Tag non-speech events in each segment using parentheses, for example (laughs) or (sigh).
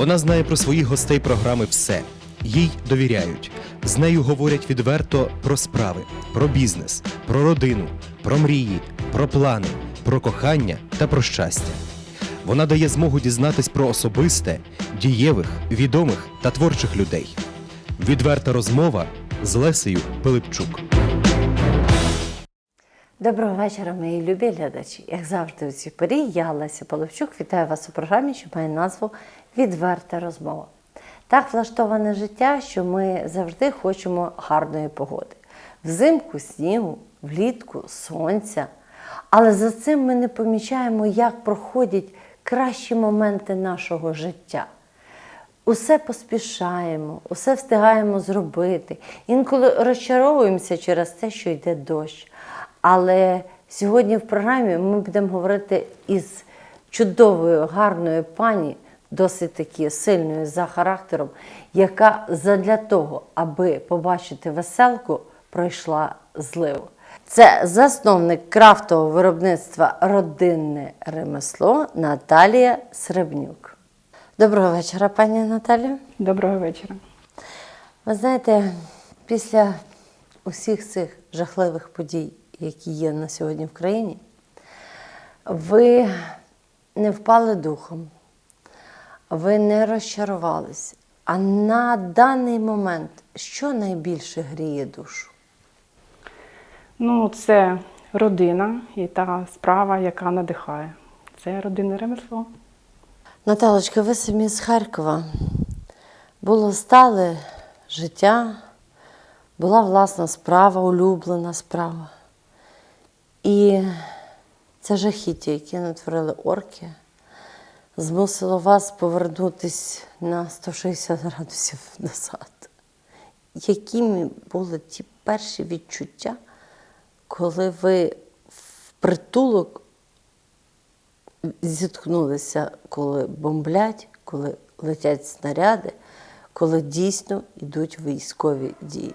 Вона знає про своїх гостей програми все. Їй довіряють. З нею говорять відверто про справи, про бізнес, про родину, про мрії, про плани, про кохання та про щастя. Вона дає змогу дізнатись про особисте, дієвих, відомих та творчих людей. Відверта розмова з Лесею Пилипчук. Доброго вечора, мої любі глядачі. Як завжди, у цій порі я Леся Половчук вітаю вас у програмі, що має назву Відверта розмова. Так влаштоване життя, що ми завжди хочемо гарної погоди. Взимку снігу, влітку сонця. Але за цим ми не помічаємо, як проходять кращі моменти нашого життя. Усе поспішаємо, усе встигаємо зробити. Інколи розчаровуємося через те, що йде дощ. Але сьогодні в програмі ми будемо говорити із чудовою, гарною пані, досить таки сильною за характером, яка задля того, аби побачити веселку, пройшла зливу. Це засновник крафтового виробництва Родинне ремесло Наталія Сребнюк. Доброго вечора, пані Наталію. Доброго вечора. Ви знаєте, після усіх цих жахливих подій, які є на сьогодні в країні, ви не впали духом, ви не розчарувались. А на даний момент що найбільше гріє душу? Ну, це родина і та справа, яка надихає. Це родинне ремесло. Наталочка, ви самі з Харкова. Було стале життя, була власна справа, улюблена справа. І це жахіття, яке натворили орки, змусило вас повернутись на 160 градусів назад. Якими були ті перші відчуття, коли ви в притулок зіткнулися, коли бомблять, коли летять снаряди, коли дійсно йдуть військові дії.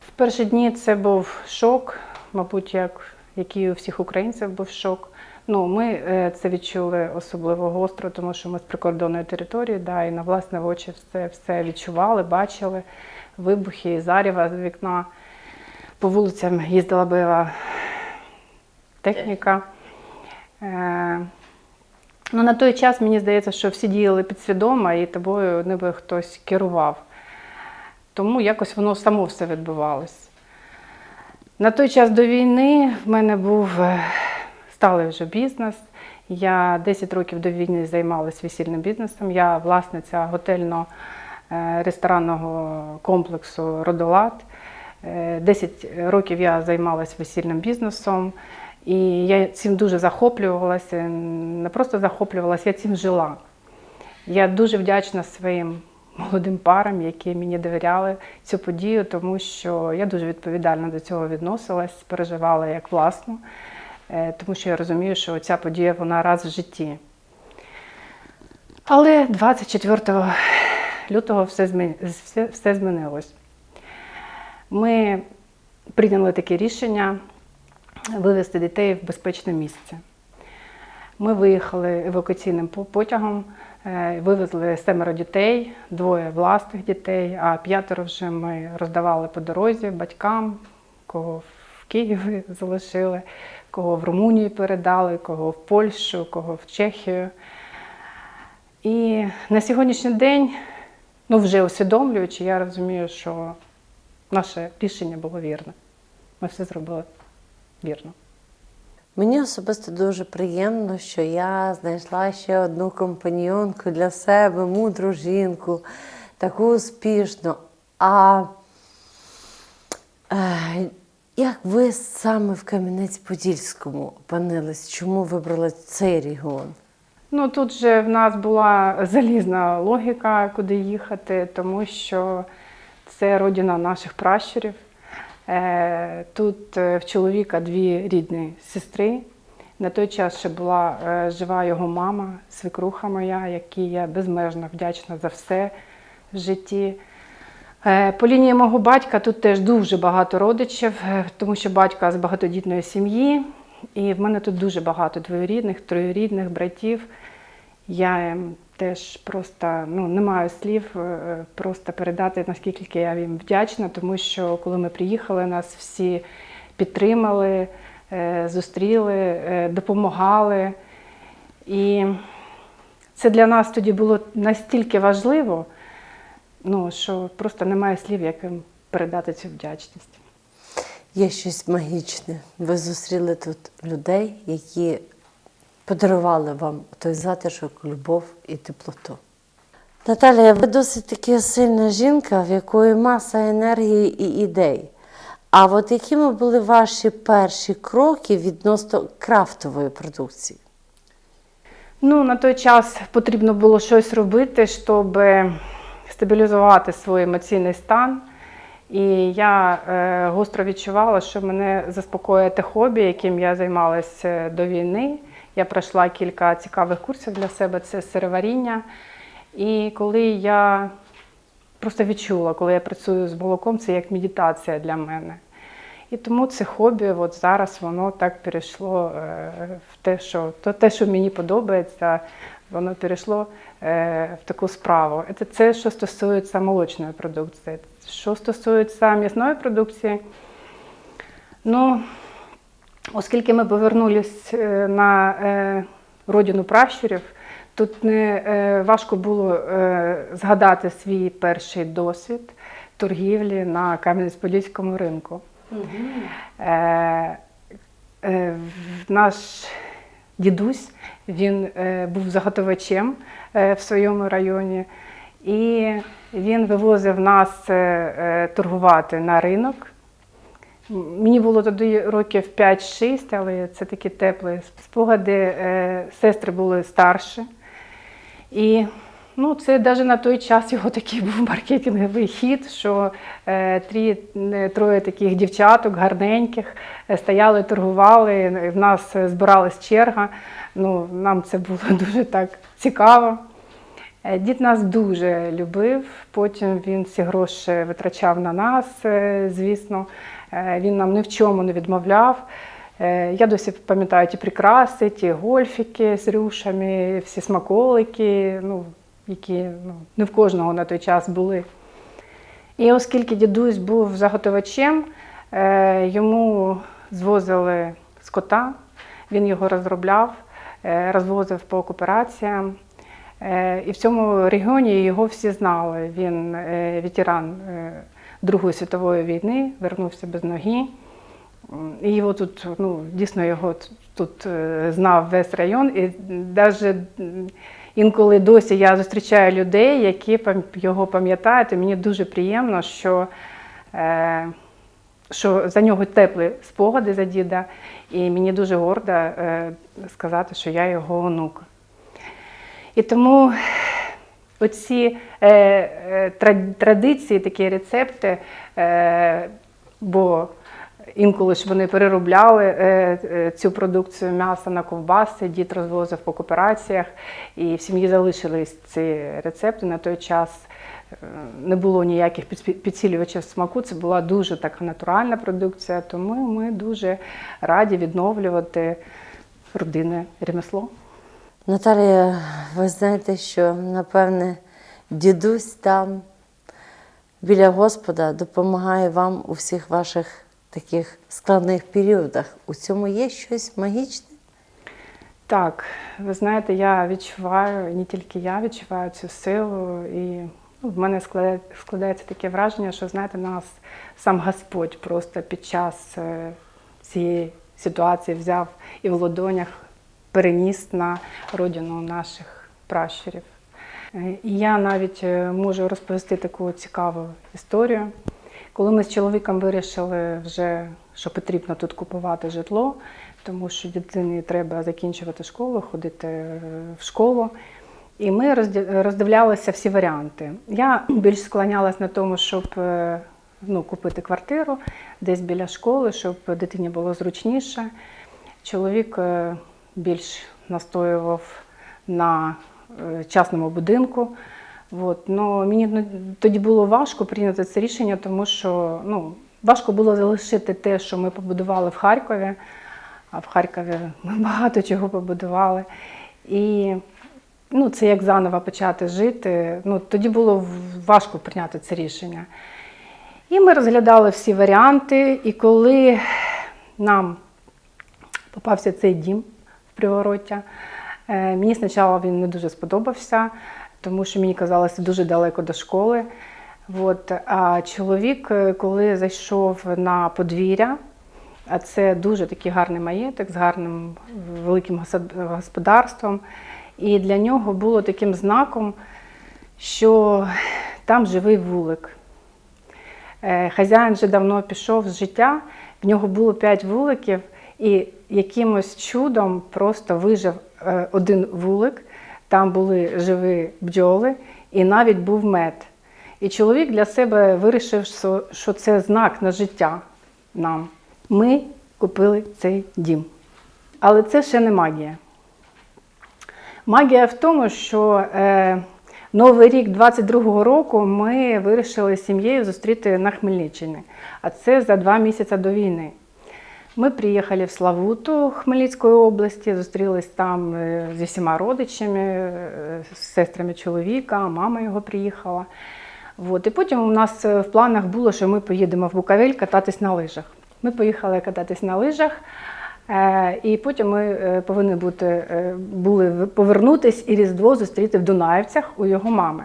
В перші дні це був шок, мабуть, як який у всіх українців був шок. Ну, ми е, це відчули особливо гостро, тому що ми з прикордонної території, да, і на власне очі все, все відчували, бачили вибухи, заріва з вікна. По вулицям їздила бойова техніка. Е, Ну, на той час мені здається, що всі діяли підсвідомо і тобою ніби хтось керував. Тому якось воно само все відбувалось. На той час до війни в мене був е, сталий вже бізнес. Я 10 років до війни займалася весільним бізнесом. Я власниця готельно-ресторанного комплексу Родолат. Е, 10 років я займалася весільним бізнесом. І я цим дуже захоплювалася, не просто захоплювалася, я цим жила. Я дуже вдячна своїм молодим парам, які мені довіряли цю подію, тому що я дуже відповідально до цього відносилась, переживала як власну, е, тому що я розумію, що ця подія вона раз в житті. Але 24 лютого все, змі... все, все змінилось. Ми прийняли таке рішення вивезти дітей в безпечне місце. Ми виїхали евакуаційним потягом, е, вивезли семеро дітей, двоє власних дітей, а п'ятеро вже ми роздавали по дорозі батькам, кого в Києві (laughs) залишили, кого в Румунію передали, кого в Польщу, кого в Чехію. І на сьогоднішній день, ну вже усвідомлюючи, я розумію, що наше рішення було вірне. Ми все зробили вірно. Мені особисто дуже приємно, що я знайшла ще одну компаньонку для себе, мудру жінку, таку успішну. А е, як ви саме в Кам'янець-Подільському опинились? Чому вибрали цей регіон? Ну тут же в нас була залізна логіка, куди їхати, тому що це родина наших пращурів. Е, Тут е, в чоловіка дві рідні сестри. На той час ще була е, жива його мама, свекруха моя, якій я безмежно вдячна за все в житті. Е, По лінії мого батька тут теж дуже багато родичів, е, тому що батько з багатодітної сім'ї, і в мене тут дуже багато двоюрідних, троюрідних братів. Я ем, теж просто ну, не маю слів е, просто передати, наскільки я їм вдячна, тому що коли ми приїхали, нас всі підтримали, зустріли, допомагали. І це для нас тоді було настільки важливо, ну, що просто немає слів, як їм передати цю вдячність. Є щось магічне. Ви зустріли тут людей, які подарували вам той затишок, любов і теплоту. Наталія, ви досить таки сильна жінка, в якої маса енергії і ідей. А от якими були ваші перші кроки відносно крафтової продукції? Ну, на той час потрібно було щось робити, щоб стабілізувати свій емоційний стан. І я е, гостро відчувала, що мене заспокоює те хобі, яким я займалася до війни. Я пройшла кілька цікавих курсів для себе це сироваріння. І коли я просто відчула, коли я працюю з молоком, це як медитація для мене. І тому це хобі, от зараз воно так перейшло е, в те, що то те, що мені подобається, воно перейшло е, в таку справу. Це, це що стосується молочної продукції. Що стосується м'ясної продукції, ну, оскільки ми повернулись е, на е, родину пращурів, тут не важко було згадати свій перший досвід торгівлі на Кам'янець-Подільському ринку. Е, наш дідусь він е, був заготовачем е, в своєму районі, і він вивозив нас е, торгувати на ринок. Мені було тоді років 5-6, але це такі теплі спогади. Сестри були старші. І ну, це навіть на той час (laughs) його такий був маркетинговий хід, що е, трі, е, троє таких дівчаток гарненьких е, стояли, торгували, в нас збиралась черга. Ну, нам це було (laughs) дуже так цікаво. Дід нас дуже любив, потім він ці гроші витрачав на нас, звісно. Він нам ні в чому не відмовляв. Я досі пам'ятаю ті прикраси, ті гольфіки з рюшами, всі смаколики, ну, які ну, не в кожного на той час були. І оскільки дідусь був заготовачем, е, йому звозили скота, він його розробляв, е, розвозив по коопераціям. Е, І в цьому регіоні його всі знали. Він ветеран Другої світової війни, вернувся без ноги. І його тут, ну, дійсно його тут знав весь район. І навіть інколи досі я зустрічаю людей, які його пам'ятають, і мені дуже приємно, що, е, що за нього теплі спогади за діда. І мені дуже гордо е, сказати, що я його онук. І тому оці е, традиції, такі рецепти, бо інколи ж вони переробляли е, е, цю продукцію м'яса на ковбаси, дід розвозив по коопераціях, і в сім'ї залишились ці рецепти на той час. е, Не було ніяких підсилювачів смаку, це була дуже така натуральна продукція, тому ми дуже раді відновлювати родинне ремесло. Наталія, ви знаєте, що напевне дідусь там біля Господа допомагає вам у всіх ваших таких складних періодах. У цьому є щось магічне? Так, ви знаєте, я відчуваю, не тільки я відчуваю цю силу, і ну, в мене складається таке враження, що знаєте, нас сам Господь просто під час е, цієї ситуації взяв і в ладонях переніс на родину наших пращурів. Е, І я навіть е, можу розповісти таку цікаву історію. Коли ми з чоловіком вирішили вже, що потрібно тут купувати житло, тому що дитині треба закінчувати школу, ходити е, в школу. І ми роздивлялися всі варіанти. Я більш склонялась на тому, щоб е, ну, купити квартиру десь біля школи, щоб дитині було зручніше. Чоловік е, більш настоював на частному будинку. От. Ну, мені ну, тоді було важко прийняти це рішення, тому що ну, важко було залишити те, що ми побудували в Харкові. А в Харкові ми (laughs) багато чого побудували. І ну, це як заново почати жити. Ну, тоді було важко прийняти це рішення. І ми розглядали всі варіанти, і коли нам попався цей дім в Привороття, е, мені спочатку він не дуже сподобався, тому що мені казалося дуже далеко до школи. От. А чоловік, е, коли зайшов на подвір'я, а це дуже такий гарний маєток з гарним великим господарством. І для нього було таким знаком, що там живий вулик. Е, Хазяїн вже давно пішов з життя, в нього було п'ять вуликів, і якимось чудом просто вижив е, один вулик, там були живі бджоли, і навіть був мед. І чоловік для себе вирішив, що- це знак на життя нам. Ми купили цей дім. Але це ще не магія. Магія в тому, що е, Новий рік 22-го року ми вирішили з сім'єю зустріти на Хмельниччині, а це за два місяці до війни. Ми приїхали в Славуту Хмельницької області, зустрілись там зі всіма родичами, з сестрами чоловіка, мама його приїхала. От. І потім у нас е, в планах було, що ми поїдемо в Буковель кататись на лижах. Ми поїхали кататись на лижах, і потім ми повинні бути, були повернутись і Різдво зустріти в Дунаївцях у його мами.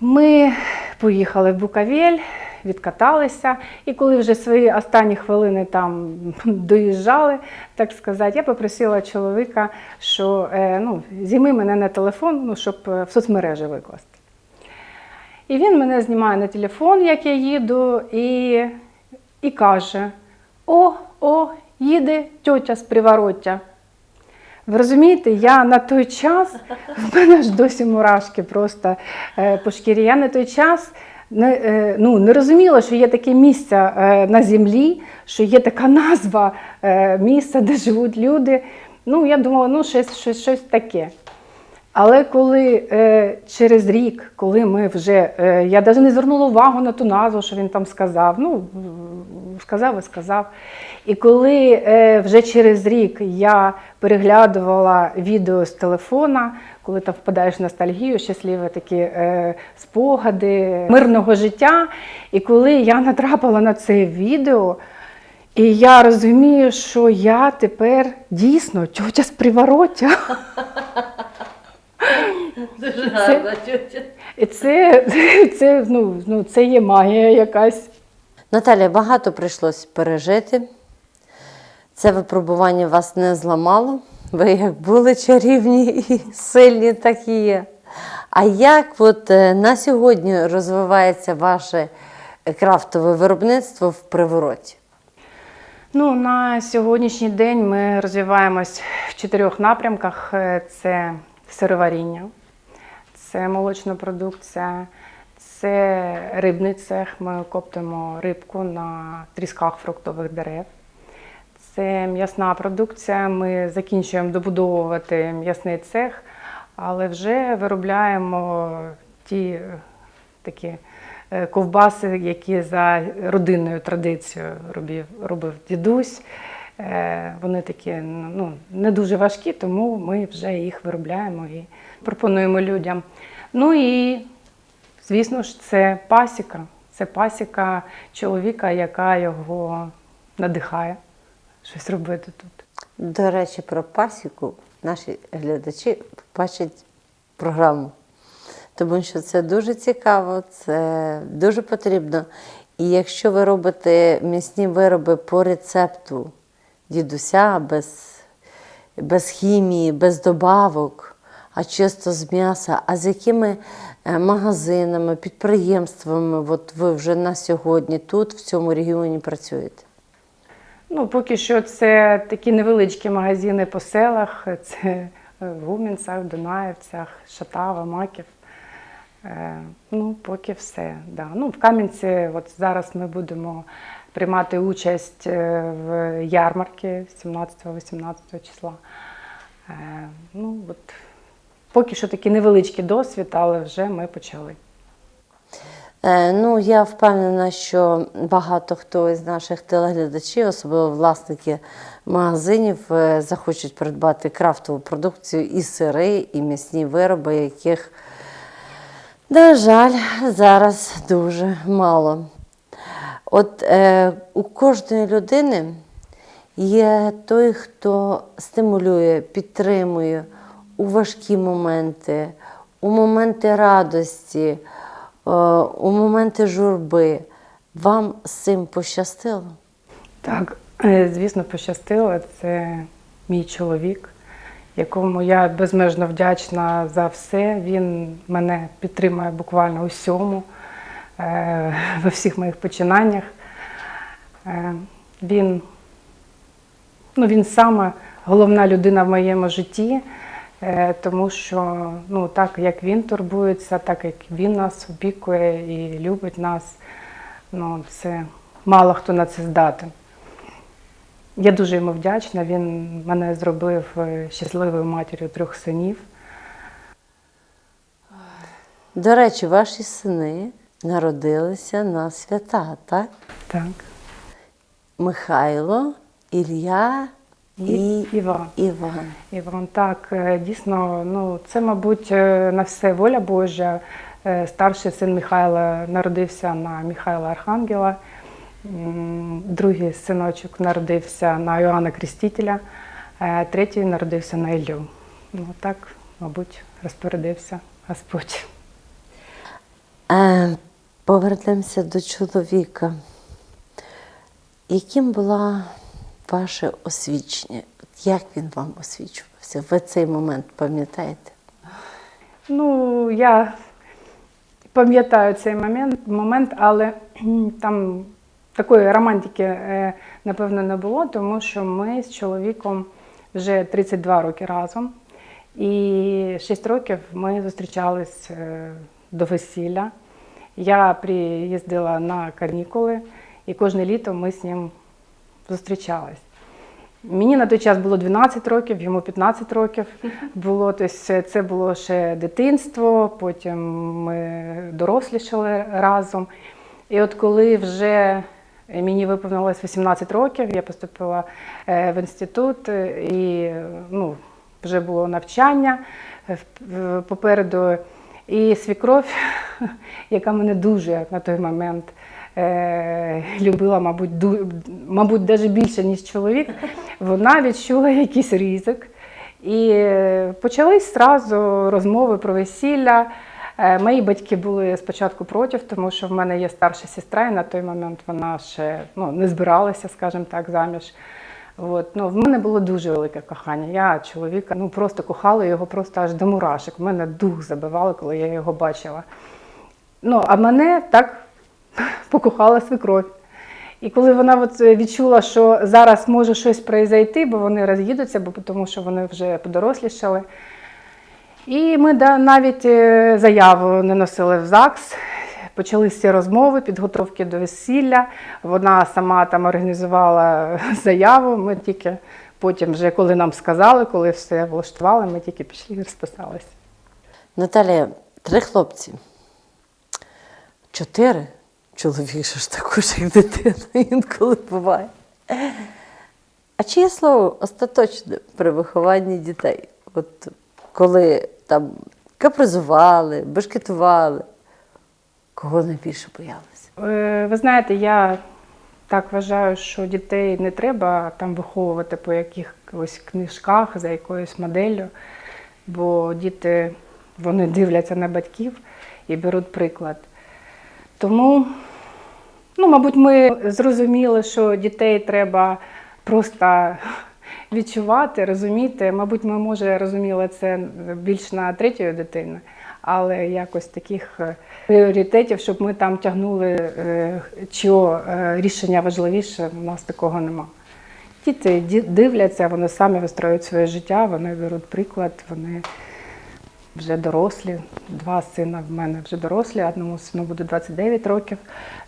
Ми поїхали в Буковель, відкаталися, і коли вже свої останні хвилини там (laughs) доїжджали, так сказати, я попросила чоловіка, що е, ну, зійми мене на телефон, ну, щоб е, в соцмережі викласти. І він мене знімає на телефон, як я їду, і, і каже: О, о, їде тьотя з привороття. Ви розумієте, я на той час, (laughs) в мене ж досі мурашки просто е, по шкірі. Я на той час не, е, ну, не розуміла, що є таке місце е, на землі, що є така назва е, місця, де живуть люди. Ну, я думала, ну, щось, щось, щось таке. Але коли через рік, коли ми вже, я навіть не звернула увагу на ту назву, що він там сказав, ну, сказав і сказав. І коли е, вже через рік я переглядувала відео з телефона, коли там впадаєш в ностальгію, щасливі такі е, спогади мирного життя. І коли я натрапила на це відео, і я розумію, що я тепер дійсно тьотя з привороття. І це, це, ну, ну, це є магія якась. Наталя, багато прийшлось пережити. Це випробування вас не зламало. Ви як були чарівні і сильні, так і є. А як от е, на сьогодні розвивається ваше крафтове виробництво в привороті? Ну, на сьогоднішній день ми розвиваємось в чотирьох напрямках: Е, це сироваріння, це молочна продукція, це рибний цех. Ми коптимо рибку на трісках фруктових дерев. Це м'ясна продукція. Ми закінчуємо добудовувати м'ясний цех, але вже виробляємо ті е, такі е, ковбаси, які за родинною традицією робив, робив дідусь. Е, Вони такі ну, не дуже важкі, тому ми вже їх виробляємо і пропонуємо людям. Ну і, звісно ж, це пасіка. Це пасіка чоловіка, яка його надихає щось робити тут. До речі, про пасіку наші глядачі побачать програму. Тому що це дуже цікаво, це дуже потрібно. І якщо ви робите м'ясні вироби по рецепту дідуся, без, без хімії, без добавок, а чисто з м'яса, а з якими е, магазинами, підприємствами от ви вже на сьогодні тут, в цьому регіоні працюєте? Ну, поки що це такі невеличкі магазини по селах, це е, в Гумінцях, Дунаївцях, Шатава, Маків. Е, Ну, поки все. Да. Ну, в Кам'янці от зараз ми будемо приймати участь в ярмарці 17-18 числа. Ну, от, поки що такий невеличкий досвід, але вже ми почали. Е, Ну, я впевнена, що багато хто із наших телеглядачів, особливо власники магазинів, е, захочуть придбати крафтову продукцію і сири, і м'ясні вироби, яких, на жаль, зараз дуже мало. От е, у кожної людини є той, хто стимулює, підтримує у важкі моменти, у моменти радості, е, у моменти журби. Вам з цим пощастило? Так, е, звісно, пощастило. Це мій чоловік, якому я безмежно вдячна за все. Він мене підтримує буквально у всьому, е, во всіх моїх починаннях. Він, ну, він саме головна людина в моєму житті, тому що ну, так як він турбується, так як він нас опікує і любить нас, ну, це мало хто на це здатен. Я дуже йому вдячна. Він мене зробив е, щасливою матір'ю трьох синів. До речі, ваші сини народилися на свята, так? Так. Михайло, Ілля і, Іван. Іван. Іван, так, е, дійсно, ну це, мабуть, е, на все воля Божа. Е, Старший син Михайла народився на Михайла Архангела, другий синочок народився на Іоанна Крестителя, третій народився на Іллю. Ну так, мабуть, розпорядився Господь. Е, повернемося до чоловіка. Яким була ваше освічення? Як він вам освічувався? Ви цей момент пам'ятаєте? Ну, я пам'ятаю цей момент, момент але там такої романтики, е, напевно, не було, тому що ми з чоловіком вже 32 роки разом. І 6 років ми зустрічались е, до весілля. Я приїздила на канікули, і кожне літо ми з ним зустрічались. Мені на той час було 12 років, йому 15 років було. Тобто це було ще дитинство, потім ми дорослішали разом. І от коли вже мені виповнилось 18 років, я поступила е, в інститут, е, і ну, вже було навчання е, попереду. І свікров, (laughs) яка мене дуже на той момент е, любила, мабуть, ду, мабуть, навіть більше, ніж чоловік, вона відчула якийсь ризик. І е, почались зразу розмови про весілля. Е, Мої батьки були спочатку проти, тому що в мене є старша сестра, і на той момент вона ще ну, не збиралася, скажімо так, заміж. От, ну, в мене було дуже велике кохання. Я чоловіка ну, просто кохала його просто аж до мурашок. У мене дух забивало, коли я його бачила. Ну, а мене так покохала свекровь. І коли вона от е, відчула, що зараз може щось произойти, бо вони роз'їдуться, бо тому що вони вже подорослішали. І ми навіть е, заяву не носили в ЗАГС. Почалися розмови, підготовки до весілля. Вона сама там організувала (laughs) заяву. Ми тільки потім, вже коли нам сказали, коли все влаштували, ми тільки пішли і розписалися. Наталія, три хлопці. Чотири. Чоловік же ж також, як дитина, інколи буває. А чиє слово остаточне при вихованні дітей? От коли там капризували, бешкетували, кого найбільше боялися? Е, Ви знаєте, я так вважаю, що дітей не треба там виховувати по якихось книжках за якоюсь моделлю, бо діти вони дивляться на батьків і беруть приклад. Тому, ну, мабуть, ми зрозуміли, що дітей треба просто (laughs) відчувати, розуміти. Мабуть, ми, може, розуміли це більш на третьої дитини, але якось таких е, пріоритетів, щоб ми там тягнули, е, чого е, рішення важливіше, у нас такого нема. Діти ді- дивляться, вони самі вистроюють своє життя, вони беруть приклад, вони вже дорослі. Два сина в мене вже дорослі. Одному сину буде 29 років,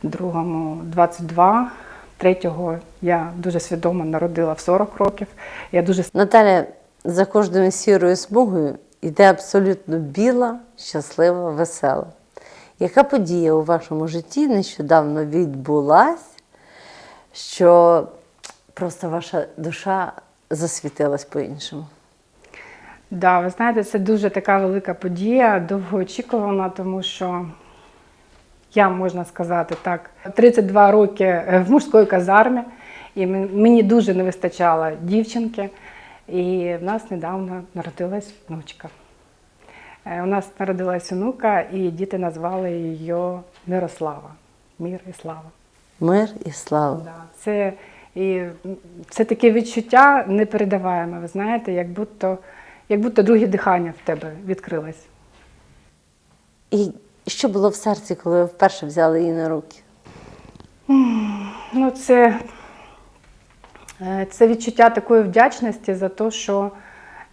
другому 22. Третього я дуже свідомо народила в 40 років. Я дуже Наталя за кожною сірою смугою йде абсолютно біла, щаслива, весела. Яка подія у вашому житті нещодавно відбулась, що просто ваша душа засвітилась по-іншому? Да, ви знаєте, це дуже така велика подія, довгоочікувана, тому що я, можна сказати так, 32 роки е, в мужській казармі, і мені дуже не вистачало дівчинки. І в нас недавно народилась внучка. Е, У нас народилась онука, і діти назвали її Мирослава. Мір і слава. Мир і слава. Да, це, і, це таке відчуття непередаваєме, ви знаєте, як будто, як будто друге дихання в тебе відкрилось. І що було в серці, коли ви вперше взяли її на руки? Ну, це, е, це відчуття такої вдячності за те, що,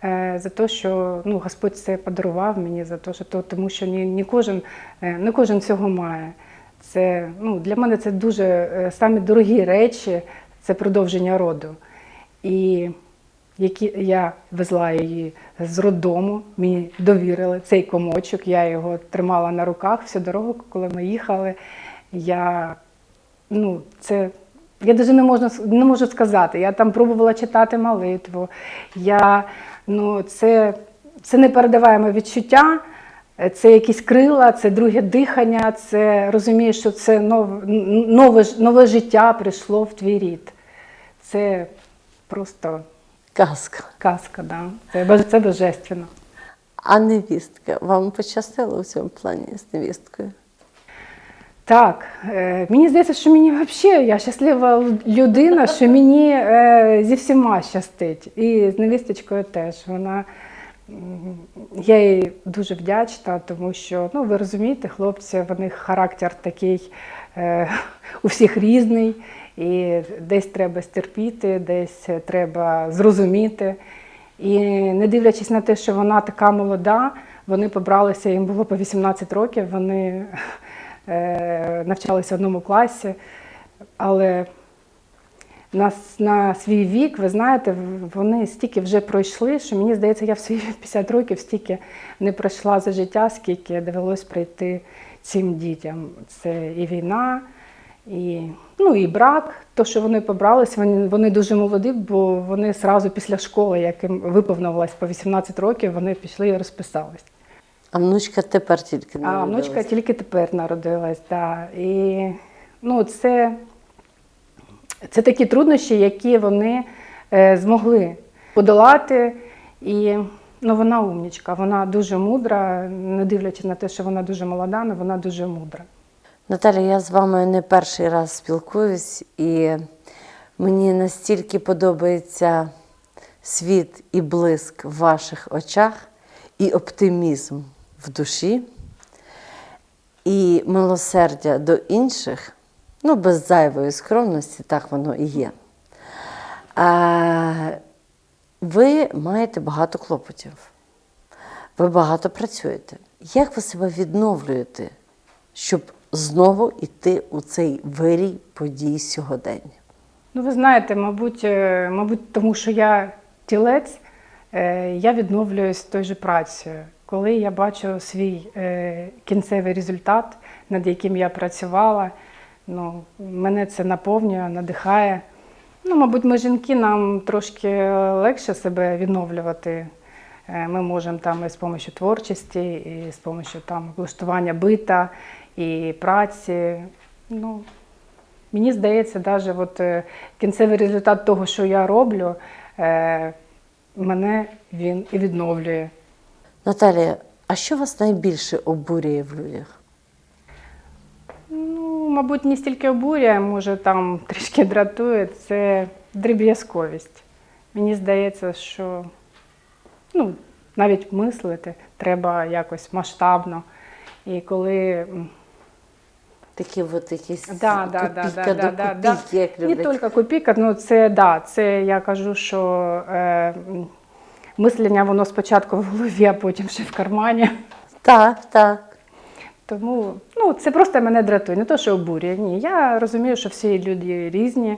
е, за те, що ну, Господь це подарував мені, за те, що то, тому що ні, ні кожен, е, не кожен цього має. Це, ну, для мене це дуже самі дорогі речі, це продовження роду. І які я везла її з роддому, мені довірили цей комочок, я його тримала на руках всю дорогу, коли ми їхали. Я ну, це. Я навіть не можу, не можу сказати. Я там пробувала читати молитву. Я, ну, це, це непередаваємо відчуття, це якісь крила, це друге дихання, це розумієш, що це нове, нове, нове життя прийшло в твій рід. Це просто Казка. казка, да. це, це божественно. А невістка, вам пощастило у цьому плані з невісткою? Так, е, мені здається, що мені взагалі я щаслива людина, що мені е, зі всіма щастить. І з невісточкою теж. Вона я їй дуже вдячна, тому що ну ви розумієте, хлопці, в них характер такий е, у всіх різний, і десь треба стерпіти, десь треба зрозуміти. І не дивлячись на те, що вона така молода, вони побралися, їм було по 18 років, вони е, навчалися в одному класі. Але на, на свій вік, ви знаєте, вони стільки вже пройшли, що мені здається, я в свої 50 років стільки не пройшла за життя, скільки довелось пройти цим дітям. Це і війна, і, ну, і брак. То, що вони побрались, вони, вони дуже молоді, бо вони одразу після школи, як їм виповнилось по 18 років, вони пішли і розписались. А внучка тепер тільки А внучка тільки тепер народилась, да. І ну, це, це такі труднощі, які вони е, змогли подолати. І ну, вона умнічка, вона дуже мудра, не дивлячись на те, що вона дуже молода, але вона дуже мудра. Наталя, я з вами не перший раз спілкуюсь, і мені настільки подобається світ і блиск в ваших очах, і оптимізм в душі, і милосердя до інших, ну, без зайвої скромності, так воно і є. А, ви маєте багато клопотів. Ви багато працюєте. Як ви себе відновлюєте, щоб знову йти у цей вирій подій сьогодення? Ну, ви знаєте, мабуть, е, мабуть, тому що я тілець, е, я відновлююсь тою же працею. Коли я бачу свій е, кінцевий результат, над яким я працювала, ну, мене це наповнює, надихає. Ну, мабуть, ми жінки нам трошки легше себе відновлювати. Ми можемо там і з допомогою творчості, і з допомогою там влаштування бита і праці. Ну, Мені здається, навіть от, е, кінцевий результат того, що я роблю, е, мене він і відновлює. Наталія, а що вас найбільше обурює в людях? Ну, мабуть, не стільки обурює, може там (laughs) трішки дратує, це дріб'язковість. Мені здається, що ну, навіть мислити треба якось масштабно. І коли Такі от якісь Да, да, да, копійка да, до да, да, да. копійки, як Не тільки копійка, ну це да, це я кажу, що е, мислення воно спочатку в голові, а потім ще в кармані. Так, так. Тому ну, це просто мене дратує, не то, що обурює. Ні. Я розумію, що всі люди різні,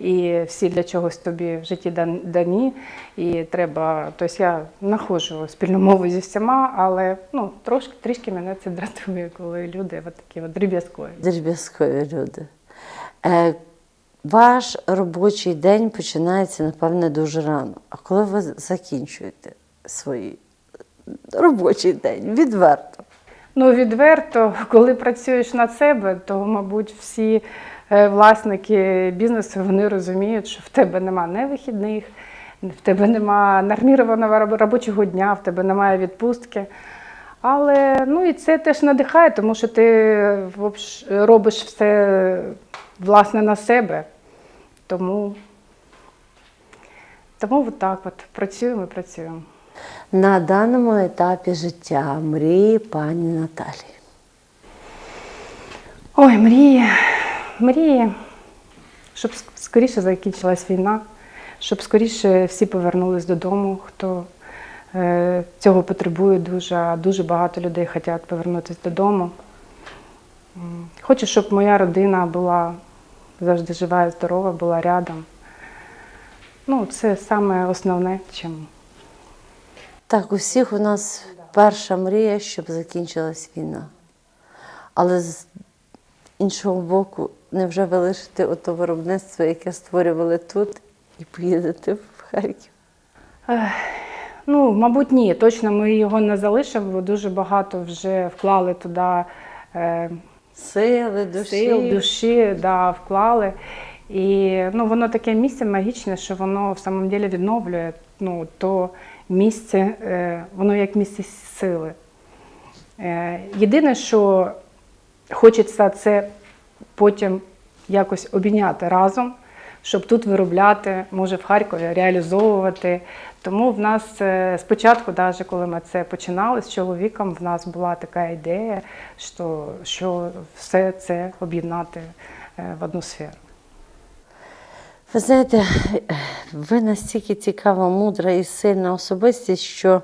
і всі для чогось тобі в житті дані. І треба, тобто я знаходжу спільну мову зі всіма, але ну, трошки трішки мене це дратує, коли люди от такі от дріб'язкові. Дріб'язкові люди. Е, ваш робочий день починається, напевне, дуже рано. А коли ви закінчуєте свій робочий день? Відверто. Ну, відверто, коли працюєш на себе, то, мабуть, всі власники бізнесу вони розуміють, що в тебе нема не вихідних, в тебе нема нормірованого робочого дня, в тебе немає відпустки. Але ну і це теж надихає, тому що ти робиш все власне на себе. Тому, тому от так от працюємо і працюємо. На даному етапі життя мрії пані Наталії. Ой, мрії, мрії, щоб скоріше закінчилась війна, щоб скоріше всі повернулись додому, хто е, цього потребує дуже, дуже багато людей хочуть повернутися додому. Хочу, щоб моя родина була завжди жива і здорова, була рядом. Ну, це саме основне, чим Так, у всіх у нас перша мрія, щоб закінчилась війна. Але з іншого боку, невже ви лишите ото виробництво, яке створювали тут, і поїдете в Харків? Ну, мабуть, ні. Точно ми його не залишимо, бо дуже багато вже вклали туди е, Сили, душі. сил, душі, да, вклали. І ну, воно таке місце магічне, що воно в самом деле відновлює ну, то місце, е, воно як місце сили. Е, єдине, що хочеться це потім якось обійняти разом, щоб тут виробляти, може в Харкові реалізовувати. Тому в нас е, спочатку, навіть коли ми це починали з чоловіком, в нас була така ідея, що, що все це об'єднати е, в одну сферу. Ви знаєте, ви настільки цікава, мудра і сильна особистість, що,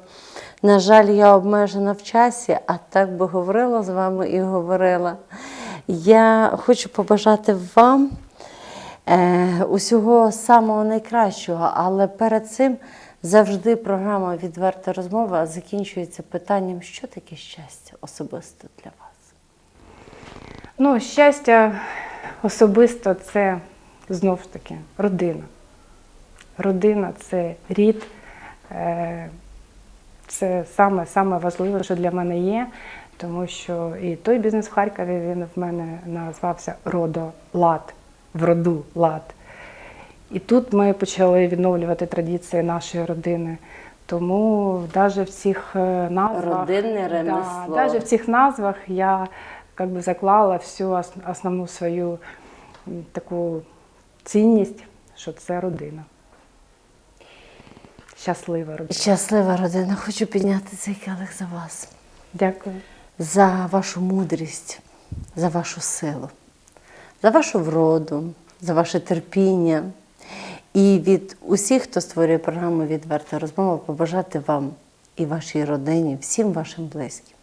на жаль, я обмежена в часі, а так би говорила з вами і говорила. Я хочу побажати вам е, усього самого найкращого, але перед цим завжди програма Відверта розмова закінчується питанням, що таке щастя особисто для вас. Ну, щастя особисто це знов ж таки родина. Родина це рід. е, Це саме, саме важливе, що для мене є, тому що і той бізнес в Харкові він в мене назвався Родолад, в роду лад. І тут ми почали відновлювати традиції нашої родини. Тому навіть в цих е, назвах Родинне ремесло. Да, навіть в цих назвах я как би заклала всю основну свою таку цінність, що це родина. Щаслива родина. Щаслива родина, хочу підняти цей келих за вас. Дякую. За вашу мудрість, за вашу силу, за вашу вроду, за ваше терпіння. І від усіх, хто створює програму Відверта розмова, побажати вам і вашій родині, всім вашим близьким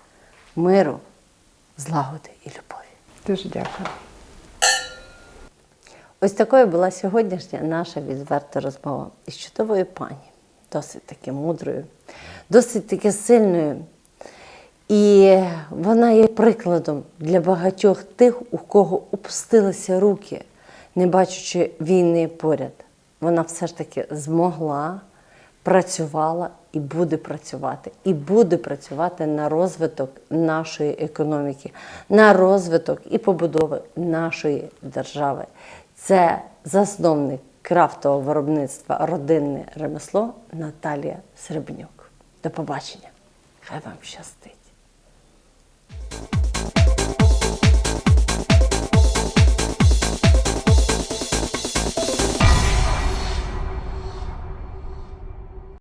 миру, злагоди і любові. Дуже дякую. Ось такою була сьогоднішня наша відверта розмова із чудовою пані, досить таки мудрою, досить таки сильною. І вона є прикладом для багатьох тих, у кого опустилися руки, не бачачи війни поряд. Вона все ж таки змогла, працювала і буде працювати, і буде працювати на розвиток нашої економіки, на розвиток і побудови нашої держави. Це засновник крафтового виробництва родинне ремесло Наталія Серебнюк. До побачення. Хай вам щастить. Thank you.